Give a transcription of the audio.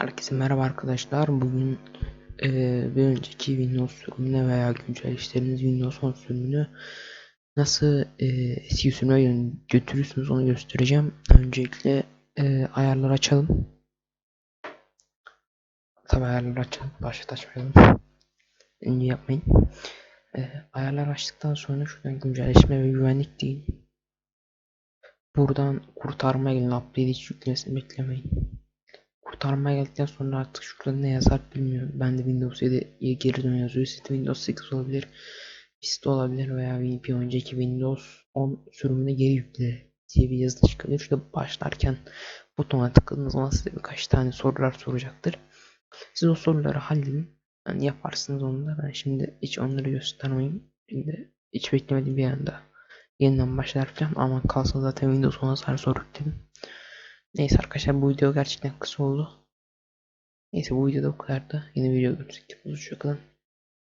Herkese merhaba arkadaşlar. Bugün eee, bir önceki Windows sürümüne veya güncel işleriniz Windows 10 sürümünü nasıl eee, eski sürüme gö- götürürsünüz onu göstereceğim. Öncelikle eee ayarları açalım. Tabi ayarları açalım. Başta açmayalım. Önce yapmayın. Eee ayarlar açtıktan sonra şuradan güncelleşme ve güvenlik değil. Buradan kurtarma gelin. Update hiç yüklemesini beklemeyin. Kurtarmaya geldikten sonra artık şurada ne yazar bilmiyorum. Ben de Windows 7'ye geri dön yazıyor. Site Windows 8 olabilir. Vista olabilir veya bir önceki Windows 10 sürümüne geri yükle diye bir yazı çıkabilir. Şurada başlarken butona tıkladığınız zaman size birkaç tane sorular soracaktır. Siz o soruları halledin. Yani yaparsınız onu da. Ben şimdi hiç onları göstermeyeyim. Şimdi hiç beklemediğim bir anda yeniden başlar falan ama kalsa zaten Windows 10'a sarı soru yükledim. Neyse arkadaşlar bu video gerçekten kısa oldu. Neyse bu videoda bu kadardı. Yeni video görüşürüz. Hoşçakalın.